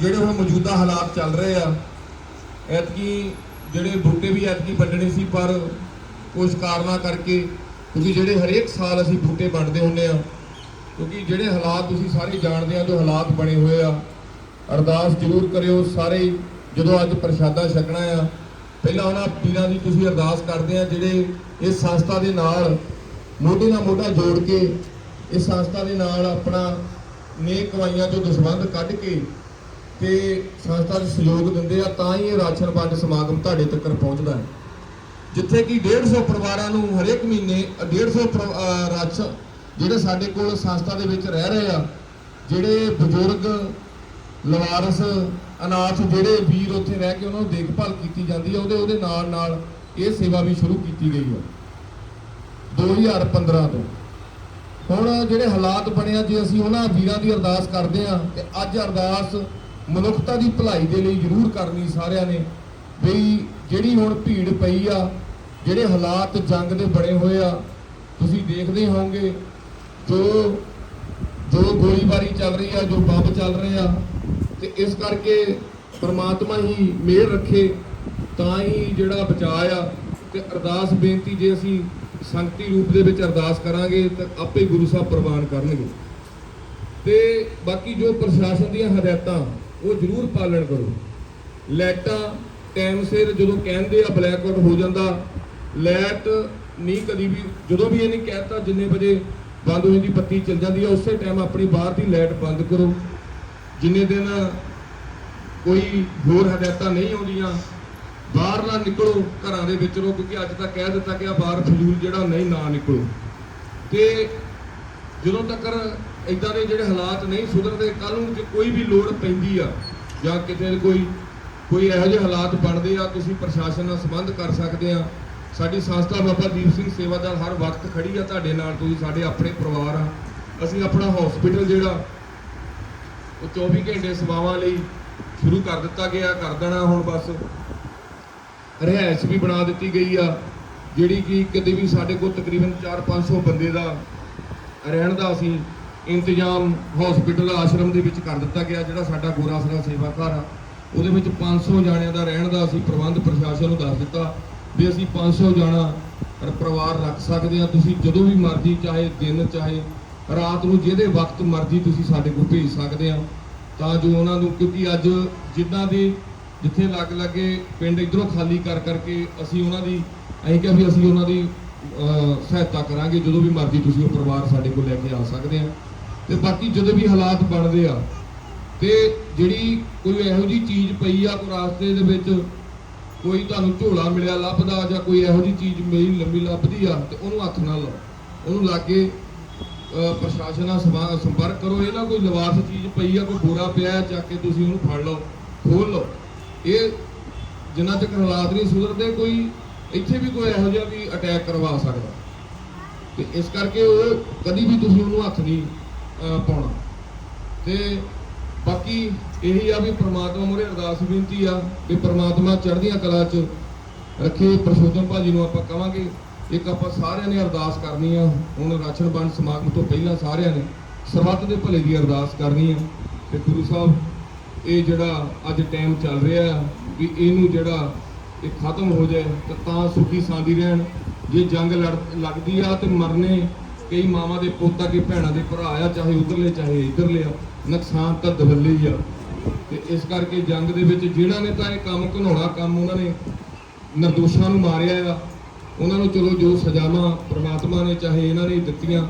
ਜਿਹੜੇ ਹੁਣ ਮੌਜੂਦਾ ਹਾਲਾਤ ਚੱਲ ਰਹੇ ਆ, ਐਤਕੀ ਜਿਹੜੇ ਬੂਟੇ ਵੀ ਐਤਕੀ ਵੱਢਣੇ ਸੀ, ਪਰ ਕੁਝ ਕਾਰਨਾਂ ਕਰਕੇ, ਕਿਉਂਕਿ ਜਿਹੜੇ ਹਰੇਕ ਸਾਲ ਅਸੀਂ ਬੂਟੇ ਵੰਡਦੇ ਹੁੰਦੇ ਆ, ਕਿਉਂਕਿ ਜਿਹੜੇ ਹਾਲਾਤ ਤੁਸੀਂ ਸਾਰੇ ਜਾਣਦੇ ਆ, ਜੋ ਹਾਲਾਤ ਬਣੇ ਹੋਏ ਆ, ਅਰਦਾਸ ਜ਼ਰੂਰ ਕਰਿਓ ਸਾਰੇ, ਜਦੋਂ ਅੱਜ ਪ੍ਰਸ਼ਾਦਾ ਛਕਣਾ ਆ, ਪਹਿਲਾਂ ਉਹਨਾਂ ਪੀਰਾਂ ਦੀ ਤੁਸੀਂ ਅਰਦਾਸ ਕਰਦੇ ਆ, ਜਿਹੜੇ ਇਸ ਸੰਸਥਾ ਦੇ ਨਾਲ ਮੋਢੇ ਨਾਲ ਮੋਢਾ ਜੋੜ ਕੇ, ਇਸ ਸੰਸਥਾ ਦੇ ਨਾਲ ਆਪਣਾ ਨੇਕ ਕਮਾਈਆਂ ਚੋਂ ਦਸਵੰਧ ਕੱਢ ਕੇ ਤੇ ਸੰਸਥਾ ਨੂੰ ਸਹਿਯੋਗ ਦਿੰਦੇ ਆ, ਤਾਂ ਹੀ ਇਹ ਰਾਸ਼ਨ ਵੰਡ ਸਮਾਗਮ ਤੁਹਾਡੇ ਤੱਕ ਪਹੁੰਚਦਾ ਹੈ। ਜਿੱਥੇ ਕਿ 150 ਪਰਿਵਾਰਾਂ ਨੂੰ ਹਰੇਕ ਮਹੀਨੇ 150 ਪਰ- ਅਹ, ਰਾਸ਼ਨ ਜਿਹੜੇ ਸਾਡੇ ਕੋਲ ਸੰਸਥਾ ਦੇ ਵਿੱਚ ਰਹਿ ਰਹੇ ਆ, ਜਿਹੜੇ ਬਜ਼ੁਰਗ, ਲਵਾਰਸ, ਅਨਾਥ ਜਿਹੜੇ ਵੀਰ ਉੱਥੇ ਰਹਿ ਕੇ ਉਹਨਾਂ ਨੂੰ ਦੇਖਭਾਲ ਕੀਤੀ ਜਾਂਦੀ ਹੈ ਉਹਦੇ ਉਹਦੇ ਨਾਲ ਨਾਲ ਇਹ ਸੇਵਾ ਵੀ ਸ਼ੁਰੂ ਕੀਤੀ ਗਈ ਹੈ 2015 ਤੋਂ। ਹੁਣ ਜਿਹੜੇ ਹਾਲਾਤ ਬਣਿਆ ਜੇ ਅਸੀਂ ਉਹਨਾਂ ਵੀਰਾਂ ਦੀ ਅਰਦਾਸ ਕਰਦੇ ਆ, ਤੇ ਅੱਜ ਅਰਦਾਸ ਮਨੁੱਖਤਾ ਦੀ ਭਲਾਈ ਦੇ ਲਈ ਜ਼ਰੂਰ ਕਰਨੀ ਸਾਰਿਆਂ ਨੇ ਬਈ ਜਿਹੜੀ ਹੁਣ ਭੀੜ ਪਈ ਆ, ਜਿਹੜੇ ਹਾਲਾਤ ਜੰਗ ਦੇ ਬਣੇ ਹੋਏ ਆ, ਤੁਸੀਂ ਦੇਖਦੇ ਹੋਵੋਗੇ, ਜੋ ਜੋ ਗੋਲੀਬਾਰੀ ਚੱਲ ਰਹੀ ਆ, ਜੋ ਬੰਬ ਚੱਲ ਰਹੇ ਆ, ਤੇ ਇਸ ਕਰਕੇ ਪਰਮਾਤਮਾ ਹੀ ਮਿਹਰ ਰੱਖੇ, ਤਾਂ ਹੀ ਜਿਹੜਾ ਬਚਾਅ ਆ, ਤੇ ਅਰਦਾਸ ਬੇਨਤੀ ਜੇ ਅਸੀਂ ਸੰਗਤੀ ਰੂਪ ਦੇ ਵਿੱਚ ਅਰਦਾਸ ਕਰਾਂਗੇ, ਤਾਂ ਆਪੇ ਗੁਰੂ ਸਾਹਿਬ ਪ੍ਰਵਾਨ ਕਰਨਗੇ। ਤੇ ਬਾਕੀ ਜੋ ਪ੍ਰਸ਼ਾਸਨ ਦੀਆਂ ਹਦਾਇਤਾਂ ਉਹ ਜ਼ਰੂਰ ਪਾਲਣ ਕਰੋ। ਲਾਈਟਾਂ ਟਾਈਮ ਸਿਰ ਜਦੋਂ ਕਹਿੰਦੇ ਆ ਬਲੈਕ ਆਊਟ ਹੋ ਜਾਂਦਾ, ਲਾਈਟ ਨਹੀਂ ਕਦੀ ਵੀ, ਜਦੋਂ ਵੀ ਇਹਨੇ ਕਹਿਤਾ ਜਿੰਨੇ ਵਜੇ ਬੰਦ ਹੋ ਜਾਂਦੀ ਬੱਤੀ ਚੱਲ ਜਾਂਦੀ ਆ, ਉਸੇ ਟਾਈਮ ਆਪਣੀ ਬਾਹਰ ਦੀ ਲਾਈਟ ਬੰਦ ਕਰੋ। ਜਿੰਨੇ ਦਿਨ ਕੋਈ ਹੋਰ ਹਦਾਇਤਾਂ ਨਹੀਂ ਆਉਂਦੀਆਂ, ਬਾਹਰ ਨਾ ਨਿਕਲੋ, ਘਰਾਂ ਦੇ ਵਿੱਚ ਰਹੋ ਕਿਉਂਕਿ ਅੱਜ ਤੱਕ ਕਹਿ ਦਿੱਤਾ ਗਿਆ, ਬਾਹਰ ਫਜ਼ੂਲ ਜਿਹੜਾ ਨਹੀਂ, ਨਾ ਨਿਕਲੋ। ਤੇ ਜਦੋਂ ਤੱਕ ਇਦਾਂ ਦੇ ਜਿਹੜੇ ਹਾਲਾਤ ਨਹੀਂ ਸੁਧਰਦੇ ਕੱਲ ਨੂੰ ਜੇ ਕੋਈ ਵੀ ਲੋੜ ਪੈਂਦੀ ਆ, ਜਾਂ ਕਿਤੇ ਕੋਈ ਕੋਈ ਇਹੋ ਜਿਹੇ ਹਾਲਾਤ ਬਣਦੇ ਆ, ਤੁਸੀਂ ਪ੍ਰਸ਼ਾਸਨ ਨਾਲ ਸੰਬੰਧ ਕਰ ਸਕਦੇ ਆ। ਸਾਡੀ ਸੰਸਥਾ ਬਾਬਾ ਦੀਪ ਸਿੰਘ ਸੇਵਾਦਾਰ ਹਰ ਵਕਤ ਖੜੀ ਆ ਤੁਹਾਡੇ ਨਾਲ, ਤੁਸੀਂ ਸਾਡੇ ਆਪਣੇ ਪਰਿਵਾਰ ਆ। ਅਸੀਂ ਆਪਣਾ ਹਸਪੀਟਲ ਜਿਹੜਾ, ਉਹ 24 ਘੰਟੇ ਸੇਵਾਵਾਂ ਲਈ ਸ਼ੁਰੂ ਕਰ ਦਿੱਤਾ ਗਿਆ, ਕਰ ਦੇਣਾ ਹੁਣ ਬਸ। ਰਿਹਾਇਸ਼ ਵੀ ਬਣਾ ਦਿੱਤੀ ਗਈ ਆ, ਜਿਹੜੀ ਕਿ ਕਦੇ ਵੀ ਸਾਡੇ ਕੋਲ ਤਕਰੀਬਨ 4-500 ਬੰਦੇ ਦਾ ਰਹਿਣ ਦਾ ਅਸੀਂ ਇੰਤਜ਼ਾਮ ਹਸਪੀਟਲ ਆਸ਼ਰਮ ਦੇ ਵਿੱਚ ਕਰ ਦਿੱਤਾ ਗਿਆ, ਜਿਹੜਾ ਸਾਡਾ ਗੋਰਾਸਰਾ ਸੇਵਾ ਘਰ ਆ। ਉਹਦੇ ਵਿੱਚ 500 ਜਾਣਿਆਂ ਦਾ ਰਹਿਣ ਦਾ ਅਸੀਂ ਪ੍ਰਬੰਧ ਪ੍ਰਸ਼ਾਸਨ ਨੂੰ ਦੱਸ ਦਿੱਤਾ ਵੀ ਅਸੀਂ 500 ਜਾਣਾ ਪਰਿਵਾਰ ਰੱਖ ਸਕਦੇ ਆ ਤੁਸੀਂ ਜਦੋਂ ਵੀ ਮਰਜ਼ੀ, ਚਾਹੇ ਦਿਨ, ਚਾਹੇ ਰਾਤ ਨੂੰ ਜਿਹਦੇ ਵਕਤ ਮਰਜ਼ੀ ਤੁਸੀਂ ਸਾਡੇ ਕੋਲ ਭੇਜ ਸਕਦੇ ਆ ਤਾਂ ਜੋ ਉਹਨਾਂ ਨੂੰ, ਕਿਉਂਕਿ ਅੱਜ ਜਿੱਦਾਂ ਦੀ ਜਿੱਥੇ ਲੱਗ ਲੱਗੇ ਪਿੰਡ ਇਧਰੋਂ ਖਾਲੀ ਕਰ ਕਰਕੇ ਅਸੀਂ ਉਹਨਾਂ ਦੀ, ਅਸੀਂ ਕਿਹਾ ਵੀ ਅਸੀਂ ਉਹਨਾਂ ਦੀ ਸਹਾਇਤਾ ਕਰਾਂਗੇ। ਜਦੋਂ ਵੀ ਮਰਜ਼ੀ ਤੁਸੀਂ ਉਹ ਪਰਿਵਾਰ ਸਾਡੇ ਕੋਲ ਲੈ ਕੇ ਆ ਸਕਦੇ ਆ ਤੇ ਬਾਕੀ ਜਦੋਂ ਵੀ ਹਾਲਾਤ ਬਣਦੇ ਆ ਤੇ ਜਿਹੜੀ ਕੋਈ ਇਹੋ ਜੀ ਚੀਜ਼ ਪਈ ਆ ਕੋਈ ਰਾਸਤੇ ਦੇ ਵਿੱਚ ਕੋਈ ਤੁਹਾਨੂੰ ਝੋਲਾ ਮਿਲਿਆ ਲੱਭਦਾ ਜਾਂ ਕੋਈ ਇਹੋ ਜੀ ਚੀਜ਼ ਮੇਰੀ ਲੰਮੀ ਲੱਭਦੀ ਆ ਤੇ ਉਹਨੂੰ ਹੱਥ ਨਾਲ ਲਾਓ। ਉਹਨੂੰ ਲਾ ਕੇ ਪ੍ਰਸ਼ਾਸਨ ਨਾਲ ਸੰਵਾ- ਸੰਪਰਕ ਕਰੋ। ਇਹ ਨਾ ਕੋਈ ਲਿਵਾਸ ਚੀਜ਼ ਪਈ ਆ ਕੋਈ ਬੋਰਾ ਪਿਆ ਹੈ, ਚੱਕ ਕੇ ਤੁਸੀਂ ਉਹਨੂੰ ਫੜ ਲਓ ਖੋਲ ਲਓ। ਇਹ ਜਿੰਨਾ ਤੱਕ ਹਾਲਾਤ ਨਹੀਂ ਸੁਧਰਦੇ ਕੋਈ ਇੱਥੇ ਵੀ ਕੋਈ ਇਹੋ ਜਿਹਾ ਵੀ ਅਟੈਕ ਕਰਵਾ ਸਕਦਾ। ਤੇ ਇਸ ਕਰਕੇ ਉਹ ਕਦੀ ਵੀ ਤੁਸੀਂ ਉਹਨੂੰ ਹੱਥ ਨਹੀਂ ਪਾਉਣਾ। ਤੇ ਬਾਕੀ ਇਹੀ ਆ ਵੀ ਪ੍ਰਮਾਤਮਾ ਮੂਹਰੇ ਅਰਦਾਸ ਬੇਨਤੀ ਆ ਕਿ ਪ੍ਰਮਾਤਮਾ ਚੜ੍ਹਦੀਆਂ ਕਲਾ 'ਚ ਰੱਖੇ, ਪ੍ਰਸ਼ੋਤਮ ਭਾਜੀ ਨੂੰ ਆਪਾਂ ਕਵਾਂਗੇ ਇੱਕ ਆਪਾਂ ਸਾਰਿਆਂ ਨੇ ਅਰਦਾਸ ਕਰਨੀ ਆ। ਹੁਣ ਰਾਸ਼ਨ ਵੰਡ ਸਮਾਗਮ ਤੋਂ ਪਹਿਲਾਂ ਸਾਰਿਆਂ ਨੇ ਸਰਬੱਤ ਦੇ ਭਲੇ ਦੀ ਅਰਦਾਸ ਕਰਨੀ ਆ। ਤੇ ਗੁਰੂ ਸਾਹਿਬ, ਇਹ ਜਿਹੜਾ ਅੱਜ ਟਾਈਮ ਚੱਲ ਰਿਹਾ ਆ, ਵੀ ਇਹਨੂੰ ਜਿਹੜਾ ਇਹ ਖਤਮ ਹੋ ਜਾਏ, ਤਾਂ ਤਾਂ ਸੁਖੀ ਸਾਂਦੀ ਰਹਿਣ। ਜੇ ਜੰਗ ਲੜ- ਲੱਗਦੀ ਆ ਤੇ ਮਰਨੇ ਕਈ ਮਾਵਾਂ ਦੇ ਪੁੱਤ ਆ ਕਿ ਭੈਣਾਂ ਦੇ ਭਰਾ ਆ, ਚਾਹੇ ਉਧਰਲੇ, ਚਾਹੇ ਇਧਰਲੇ ਆ, ਨੁਕਸਾਨ ਤਾਂ ਦਵੱਲੇ ਹੀ ਆ। ਤੇ ਇਸ ਕਰਕੇ ਜੰਗ ਦੇ ਵਿੱਚ ਜਿਹੜਾ ਨੇ ਤਾਂ ਇਹ ਕੰਮ ਘਨਾਉਣਾ ਕੰਮ ਉਹਨਾਂ ਨੇ ਨਿਰਦੋਸ਼ਾਂ ਨੂੰ ਮਾਰਿਆ ਆ। ਉਹਨਾਂ ਨੂੰ ਚਲੋ ਜੋ ਸਜ਼ਾਵਾਂ ਪ੍ਰਮਾਤਮਾ ਨੇ, ਚਾਹੇ ਇਹਨਾਂ ਨੇ ਦਿੱਤੀਆਂ,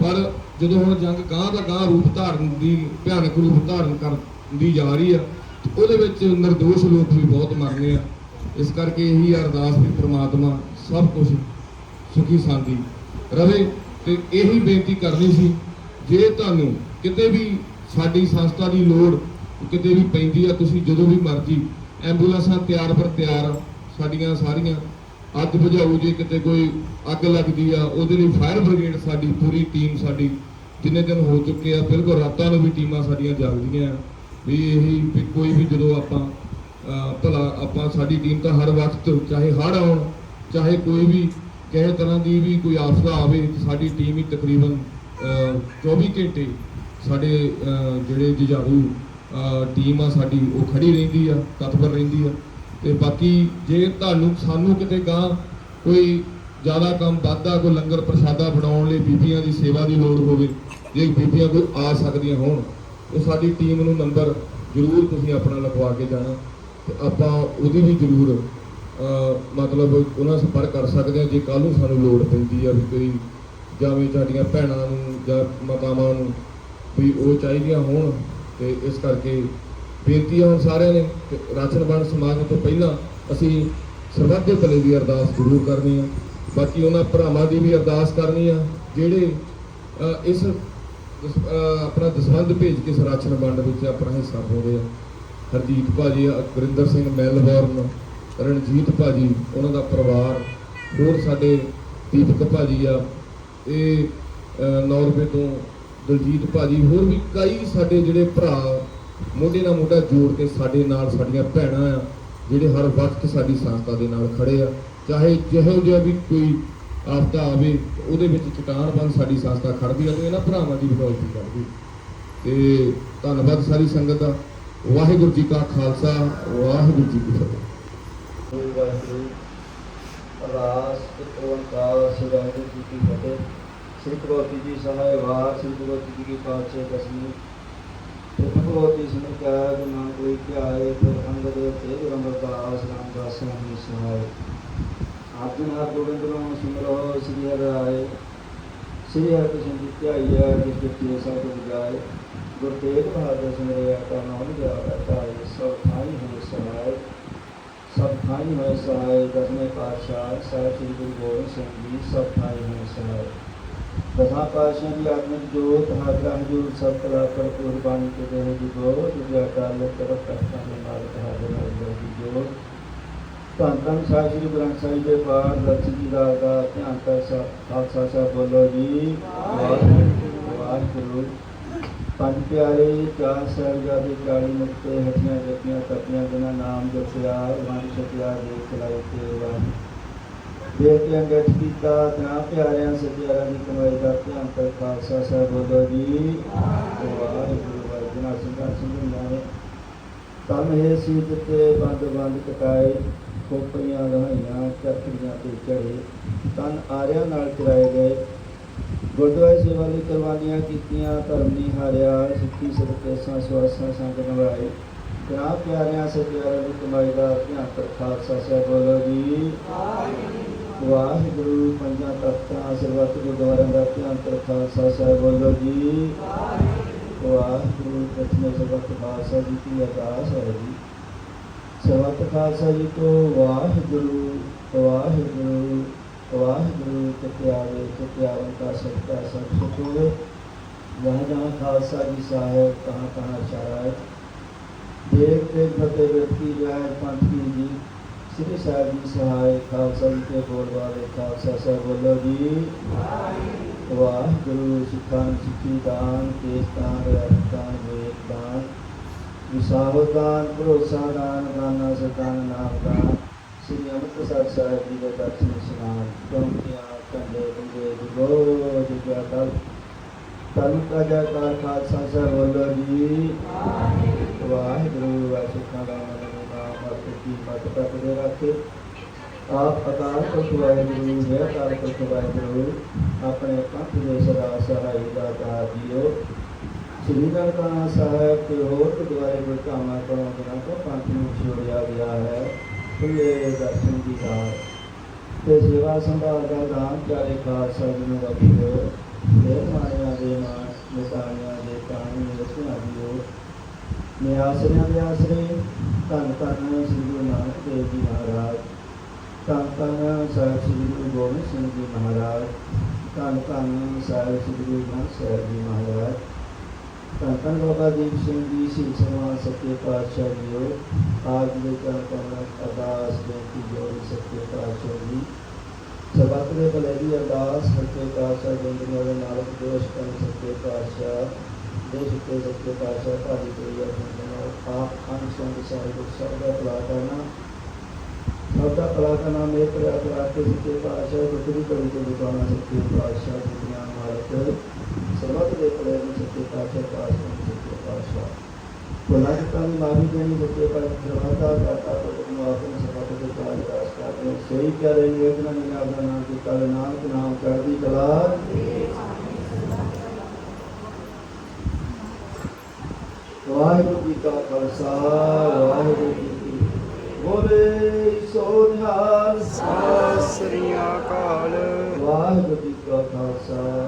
ਪਰ ਜਦੋਂ ਹੁਣ ਜੰਗ ਗਾਂ ਦਾ ਗਾਂ ਰੂਪ ਧਾਰਨ ਦੀ, ਭਿਆਨਕ ਰੂਪ ਧਾਰਨ ਕਰਦੀ ਜਾ ਰਹੀ ਆ ਉਹਦੇ ਵਿੱਚ ਨਿਰਦੋਸ਼ ਲੋਕ ਵੀ ਬਹੁਤ ਮਰਨੇ ਆ। ਇਸ ਕਰਕੇ ਇਹੀ ਅਰਦਾਸ ਵੀ ਪ੍ਰਮਾਤਮਾ ਸਭ ਕੁਝ ਸੁਖੀ ਸ਼ਾਂਤੀ ਰਵੇ। ਤੇ ਇਹੀ ਬੇਨਤੀ ਕਰਨੀ ਸੀ, ਜੇ ਤੁਹਾਨੂੰ ਕਿਤੇ ਵੀ ਸਾਡੀ ਸੰਸਥਾ ਦੀ ਲੋੜ ਕਿਤੇ ਵੀ ਪੈਂਦੀ ਆ, ਤੁਸੀਂ ਜਦੋਂ ਵੀ ਮਰਜ਼ੀ ਐਂਬੂਲੈਂਸਾਂ ਤਿਆਰ ਪਰ ਤਿਆਰ ਸਾਡੀਆਂ ਸਾਰੀਆਂ। ਅੱਗ ਬੁਝਾਊ ਜੇ ਕਿਤੇ ਕੋਈ ਅੱਗ ਲੱਗਦੀ ਆ, ਉਹਦੇ ਲਈ ਫਾਇਰ ਬ੍ਰਿਗੇਡ ਸਾਡੀ, ਪੂਰੀ ਟੀਮ ਸਾਡੀ ਜਿੰਨੇ ਦਿਨ ਹੋ ਚੁੱਕੇ ਆ, ਬਿਲਕੁਲ ਰਾਤਾਂ ਨੂੰ ਵੀ ਟੀਮਾਂ ਸਾਡੀਆਂ ਜਾਗਦੀਆਂ ਆ। ਵੀ ਇਹੀ ਵੀ ਕੋਈ ਵੀ ਜਦੋਂ ਆਪਾਂ ਭਲਾ ਆਪਾਂ ਸਾਡੀ ਟੀਮ ਤਾਂ ਹਰ ਵਕਤ ਚਾਹੇ ਹੜ੍ਹ ਆਉਣ, ਚਾਹੇ ਕੋਈ ਵੀ ਕਿਸੇ ਤਰ੍ਹਾਂ ਦੀ ਵੀ ਕੋਈ ਆਫਤ ਆਵੇ, ਸਾਡੀ ਟੀਮ ਹੀ ਤਕਰੀਬਨ, ਅਹ 24 ਘੰਟੇ ਸਾਡੇ ਜਿਹੜੇ ਜੁਝਾਰੂ ਟੀਮ ਆ ਸਾਡੀ, ਉਹ ਖੜੀ ਰਹਿੰਦੀ ਆ, ਤਤਪਰ ਰਹਿੰਦੀ ਆ। ਤੇ ਬਾਕੀ ਜੇ ਤੁਹਾਨੂੰ, ਸਾਨੂੰ ਕਿਤੇ ਗਾਂ ਕੋਈ ਜ਼ਿਆਦਾ ਕੰਮ ਵਾਧਾ ਕੋਈ ਲੰਗਰ ਪ੍ਰਸ਼ਾਦਾ ਬਣਾਉਣ ਲਈ ਬੀਬੀਆਂ ਦੀ ਸੇਵਾ ਦੀ ਲੋੜ ਹੋਵੇ, ਜੇ ਬੀਬੀਆਂ ਕੋਈ ਆ ਸਕਦੀਆਂ ਹੋਣ ਉਹ ਸਾਡੀ ਟੀਮ ਨੂੰ ਨੰਬਰ ਜ਼ਰੂਰ ਤੁਸੀਂ ਆਪਣਾ ਲਗਵਾ ਕੇ ਜਾਣਾ, ਤੇ ਆਪਾਂ ਉਹਦੀ ਵੀ ਜ਼ਰੂਰ ਮਤਲਬ ਉਹਨਾਂ ਸੰਪਰਕ ਕਰ ਸਕਦੇ ਆ ਜੇ ਕੱਲ ਨੂੰ ਸਾਨੂੰ ਲੋੜ ਪੈਂਦੀ ਆ ਵੀ ਕੋਈ ਜਾਵੇਂ ਸਾਡੀਆਂ ਭੈਣਾਂ ਨੂੰ ਜਾਂ ਮਾਤਾਵਾਂ ਨੂੰ ਵੀ ਉਹ ਚਾਹੀਦੀਆਂ ਹੋਣ ਤੇ ਇਸ ਕਰਕੇ ਬੇਨਤੀ ਆ ਹੁਣ ਸਾਰਿਆਂ ਨੇ ਕਿ ਰਾਸ਼ਨ ਵੰਡ ਸਮਾਗਮ ਤੋਂ ਪਹਿਲਾਂ ਅਸੀਂ ਸਰਬੱਤ ਦੇ ਭਲੇ ਦੀ ਅਰਦਾਸ ਜ਼ਰੂਰ ਕਰਨੀ ਆ। ਬਾਕੀ ਉਹਨਾਂ ਭਰਾਵਾਂ ਦੀ ਵੀ ਅਰਦਾਸ ਕਰਨੀ ਆ ਜਿਹੜੇ ਇਸ ਆਪਣਾ ਦਸਵੰਧ ਭੇਜ ਕੇ ਇਸ ਰਾਸ਼ਨ ਵੰਡ ਵਿੱਚ ਆਪਣਾ ਹਿੱਸਾ ਪਾਉਂਦੇ ਆ। ਹਰਜੀਤ ਭਾਜੀ ਗੁਰਿੰਦਰ ਸਿੰਘ ਮੈਲਬੌਰਨ ਰਣਜੀਤ ਭਾਜੀ, ਉਹਨਾਂ ਦਾ ਪਰਿਵਾਰ, ਹੋਰ ਸਾਡੇ ਦੀਪਕ ਭਾਜੀ ਆ, ਇਹ ਨੌਰਵੇ ਤੋਂ ਦਲਜੀਤ ਭਾਜੀ, ਹੋਰ ਵੀ ਕਈ ਸਾਡੇ ਜਿਹੜੇ ਭਰਾ ਮੋਢੇ ਨਾਲ ਮੋਢਾ ਜੋੜ ਕੇ ਸਾਡੇ ਨਾਲ ਸਾਡੀਆਂ ਭੈਣਾਂ ਆ, ਜਿਹੜੇ ਹਰ ਵਕਤ ਸਾਡੀ ਸੰਸਥਾ ਦੇ ਨਾਲ ਖੜੇ ਆ। ਚਾਹੇ ਜਿਹੋ ਜਿਹਾ ਵੀ ਕੋਈ ਆਫਤਾ ਆਵੇ, ਉਹਦੇ ਵਿੱਚ ਚਟਾਨ ਬਣ ਸਾਡੀ ਸੰਸਥਾ ਖੜਦੀ ਆ, ਤੇ ਇਹਨਾਂ ਭਰਾਵਾਂ ਦੀ ਬਦੌਲਤ ਕਰਦੀ ਖੜਦੀ ਤੇ ਧੰਨਵਾਦ ਸਾਰੀ ਸੰਗਤ ਦਾ। ਵਾਹਿਗੁਰੂ ਜੀ ਕਾ ਖਾਲਸਾ, ਵਾਹਿਗੁਰੂ ਜੀ ਕੀ ਫਤਿਹ। ਵਾਹਿਗੁਰੂ, ਅਰਦਾਸ ਤੇ ਓੰਕਾਰ ਸ੍ਰੀ ਵਾਹਿਗੁਰੂ ਜੀ ਕੀ ਫਤਿਹ। ਸ੍ਰੀ ਭਗਵਤੀ ਜੀ ਸਹਾਇ ਵਾਰ ਸ੍ਰੀ ਭਗਵਤੀ ਜੀ ਕੀ ਪਾਤਸ਼ਾਹ ਦਸਵੀਂ ਤੇ ਭਗਵਤੀ ਸੁਨ ਕਾ ਗੁਰੂ ਨਾਨਕ ਕੋਈ ਧਿਆਏ ਫਿਰ ਅੰਗਦ ਤੇ ਗੁਰੂ ਅਮਰਦਾਸ ਰਾਮਦਾਸ ਜੀ ਸਹਾਇ। ਆਜਨ ਹਰ ਗੋਬਿੰਦ ਨੂੰ ਸਿਮਰੋ, ਸ੍ਰੀ ਹਰਿ ਰਾਏ ਸ੍ਰੀ ਹਰਿ ਕ੍ਰਿਸ਼ਨ ਜੀ ਧਿਆਈਆ, ਜਿਸ ਜਿਤੇ ਸਭ ਬੁਝਾਏ ਗੁਰ ਤੇਗ ਬਹਾਦਰ ਸਿਮਰਿਆ ਕਾ ਨਾਮ ਜਾਇਆ ਤਾਏ ਸਭ ਥਾਈ ਹੋ ਸਹਾਇ। ਸਭ ਥਾਈ ਹੋਏ ਸਹਾਇ ਦਸਵੇਂ ਪਾਤਸ਼ਾਹ ਸਾਹਿਬ ਸ੍ਰੀ ਗੁਰੂ ਗੋਬਿੰਦ ਸਿੰਘ ਜੀ, ਸਭ ਥਾਈ ਹੋਏ ਸਹਾਇ। ਦਸਾਂ ਪਾਤਸ਼ਾਹ ਦੀ ਆਤਮਿਕ ਜੋਤ ਹਾਜ਼ਰਾ ਹਜੂਰ ਸਭ ਕਲਾ ਕਰ ਕੁਰਬਾਨੀ ਕੇ ਦੇਹ ਜੀ ਗੋ ਦੁਜਾ ਕਾਲ ਤਰਫ ਤਖਤਾਂ ਦੇ ਮਾਲਕ ਹਾਜ਼ਰ ਹਾਜ਼ਰ ਜੀ ਜੋਤ। ਧੰਨ ਧੰਨ ਸਾਹਿਬ ਸ੍ਰੀ ਗ੍ਰੰਥ ਸਾਹਿਬ ਦੇ ਪਾਠ ਰਚੀ ਜੀ ਦਾ ਧਿਆਨ ਕਰ ਸਾ, ਖਾਲਸਾ ਸਾਹਿਬ ਬੋਲੋ ਜੀ। ਵਾਹਿਗੁਰੂ। ਪੰਜ ਪਿਆਰੇ, ਚਾਰ ਸਾਹਿਬਜ਼ਾਦੇ ਚਾਲੀ ਮੁਕਤੇ, ਹੱਥੀਆਂ ਜੱਪੀਆਂ ਤਪੀਆਂ ਬਿਨਾ ਨਾਮ ਜਪਿਆ ਵੰਡ ਛਕਿਆ ਦੇ ਚਲਾਈ ਤੇ ਵਾਹਿ ਦੇਖ ਕੇ ਅੰਗਠ ਕੀਤਾ, ਤਨਾ ਪਿਆਰਿਆਂ ਸੱਜਿਆਰਾਂ ਦੀ ਕਮਾਈ ਦਾ ਧਿਆਨ ਕਰ ਖਾਲਸਾ ਸਾਹਿਬ ਬੋਲੋ ਜੀ। ਵਾਹਿਗੁਰੂ ਵਾਹਿਗੁਰੂ ਸਿੰਘਾਂ ਸਿੰਘਾਂ ਨੇ ਤਨ ਹੈ ਸੀਤ ਤੇ ਬੰਦ ਬੰਦ ਕਟਾਏ, ਖੋਪਰੀਆਂ ਰਹਾਈਆਂ ਚੱਕਰੀਆਂ ਤੇ ਚੜੇ ਤਨ ਆਰਿਆਂ ਨਾਲ ਚਰਾਏ ਗਏ ਗੁਰਦੁਆਰੇ ਸੇਵਾ ਲਈ ਕੁਰਬਾਨੀਆਂ ਕੀਤੀਆਂ, ਧਰਮ ਨਹੀਂ ਹਾਰਿਆ, ਸਿੱਖੀ ਸਦਕੇ ਸਾਂ ਸਵਾਸਾਂ, ਸੰਗ ਨਿਭਾਏ ਤਨਾ ਪਿਆਰਿਆਂ ਸੱਜਿਆਰਾਂ ਦੀ ਕਮਾਈ ਦਾ ਧਿਆਨ ਖਾਲਸਾ ਸਾਹਿਬ ਬੋਲੋ ਜੀ। ਵਾਹਿਗੁਰੂ, ਪੰਜਾਂ ਤਖਤਾਂ, ਸਰਬੱਤ ਗੁਰਦੁਆਰਿਆਂ ਦਾ ਧਿਆਨ ਖਾਲਸਾ ਸਾਹਿਬ ਬੋਲੋ ਜੀ। ਵਾਹਿਗੁਰੂ ਕਥਨੇ ਸਰਬੱਤ ਖਾਲਸਾ ਜੀ ਕੀ ਅਰਦਾਸ ਹੈ ਜੀ। ਸਰਬੱਤ ਖਾਲਸਾ ਜੀ ਤੋਂ ਵਾਹਿਗੁਰੂ ਵਾਹਿਗੁਰੂ। वाहे तत्यावे तत्यावंता सबका सब सुख जहाँ जहाँ खालसा जी साहेब कहाँ कहाँ शायद देख देख भते व्यक्ति जो है पंथ की जी श्री साहब जी सहाय खालसा जी के बोल वाले खालसा साहब बोलो जी वाह सिखान सिखी दान के दान राजदान वेद दान विसावदान भरोसा दान गाना सदान नाम दान ਸ੍ਰੀ ਅੰਮ੍ਰਿਤਸਰ ਸਾਹਿਬ ਜੀ ਦੇ ਦਰਸ਼ਨ ਇਸ਼ਨਾਨ ਕਿਉਂਕਿਆਂ ਕੰਦੇ ਬੰਦੇ ਦੀ ਬਹੁਤ ਜਿਆ ਦਲ ਤਾਲੁਕਾ ਜਾ ਕਾਰ ਖਾਲਸਾ ਸਾਹਿਬ ਵੱਲੋਂ ਜੀ। ਵਾਹਿਗੁਰੂ ਵਾਹਿਗੁਰੂ ਦਾ ਨਾਮ ਆਪੇ ਮਤ ਤੱਕ ਦੇ ਰੱਖੇ ਆਪ ਅਕਾਲ ਪੁਰਖ ਵਾਹਿਗੁਰੂ ਹੈ ਅਕਾਲ ਪੁਰਖ ਵਾਹਿਗੁਰੂ। ਆਪਣੇ ਪੰਥ ਦੇ ਸਦਾ ਸਹਾਈ ਦਾ ਦਾਤਿਓ ਸ੍ਰੀ ਨਰਕਾਣਾ ਸਾਹਿਬ, ਤੇ ਹੋਰ ਗੁਰਦੁਆਰੇ ਗੁਰਧਾਮਾਂ ਤੋਂ ਜਿਨ੍ਹਾਂ ਤੋਂ ਪੰਥ ਨੂੰ ਛੋੜਿਆ ਗਿਆ ਹੈ। ਖੁੱਲੇ ਦਰਸ਼ਨ ਦੀ ਦਾਤ ਤੇ ਸੇਵਾ ਸੰਭਾਲ ਦਾ ਦਾਨ ਚਾਰੇ ਖਾਲਸਾ ਜੀ ਨੂੰ ਬਖਸ਼ੋ ਦੇ ਮਾਇਆ ਦੇ ਮਾਨ ਮਿਟਾਣਿਆਂ ਦੇ ਕਾਣੀ ਰਸਨਾ ਦਿਓ। ਨਿਆਸਰਿਆਂ ਦੇ ਆਸਰੇ, ਧੰਨ ਧੰਨ ਸ੍ਰੀ ਗੁਰੂ ਨਾਨਕ ਦੇਵ ਜੀ ਮਹਾਰਾਜ। ਧੰਨ ਧੰਨ ਸਾਹਿਬ ਸ੍ਰੀ ਗੁਰੂ ਗੋਬਿੰਦ ਸਿੰਘ ਜੀ ਮਹਾਰਾਜ। ਧੰਨ ਧੰਨ ਸਾਹਿਬ ਸ੍ਰੀ ਗੁਰੂ ਗ੍ਰੰਥ ਸਾਹਿਬ ਜੀ ਮਹਾਰਾਜ। ਧੰਨ ਬਾਬਾ ਦੀਪ ਸਿੰਘ ਜੀ ਸੀ ਸਮਾਨ ਸੱਚੇ ਪਾਤਸ਼ਾਹ ਜੀਓ ਆਜ ਦੇ ਚਰਨ ਕਮਲ ਅਰਦਾਸ ਬੇਨਤੀ ਜੋੜੀ ਸੱਚੇ ਪਾਤਸ਼ਾਹ ਜੀ ਸਰਬੱਤ ਦੇ ਭਲੇ ਦੀ ਅਰਦਾਸ ਸੱਚੇ ਪਾਤਸ਼ਾਹ ਜਿੰਦਗੀ ਦੇ ਨਾਲ ਦੋਸ਼ ਕਰਨ ਸੱਚੇ ਪਾਤਸ਼ਾਹ ਦੇਸ਼ ਤੇ ਸੱਚੇ ਪਾਤਸ਼ਾਹ ਭਾਜੀ ਕੋਈ ਆਪ ਅੰਗ ਸੰਗ ਸਾਹਿਬ ਸਭ ਦਾ ਭਲਾ ਕਰਨਾ ਸਭ ਦਾ ਭਲਾ ਕਰਨਾ ਮੇਰੇ ਪਿਆਰ ਪਿਆਰ ਕੇ ਸੱਚੇ ਪਾਤਸ਼ਾਹ ਗੁਰੂ ਕਰੀ ਤੋਂ ਬਚਾਉਣਾ ਸੱਚੇ ਪਾਤਸ਼ਾਹ ਦੁਨੀਆ ਮਾਲਕ ਸਰਬੱਤ ਦੇ ਭਲੇ ਨੂੰ ਸੱਚੇ ਪਾਤਸ਼ਾਹ ਪਾਤਸ਼ਾਹ ਸੱਚੇ ਪਾਤਸ਼ਾਹ। ਭੁੱਲਾਂ ਚੁੱਕਾਂ ਦੀ ਦੇਣੀ ਬੱਚੇ ਪਰ ਦਰਵਾਜ਼ਾ ਦਾਤਾ ਤੋਂ ਮਾਫੀ ਸਭਾ ਦੇ ਕਾਜ ਦਾਸ ਕਰਦੇ ਸਹੀ ਪਿਆਰੇ ਨਿਵੇਦਨ ਨੇ ਆਪਣਾ ਨਾਮ ਕੀਤਾ ਹੈ ਨਾਨਕ ਨਾਮ ਚੜ੍ਹਦੀ ਕਲਾ। ਵਾਹਿਗੁਰੂ ਜੀ ਕਾ ਖਾਲਸਾ, ਵਾਹਿਗੁਰੂ ਜੀ ਕੀ ਫਤਿਹ। ਬੋਲੇ ਸਤਿ ਸ੍ਰੀ ਅਕਾਲ ਵਾਹਿਗੁਰੂ ਜੀ ਕਾ ਖਾਲਸਾ।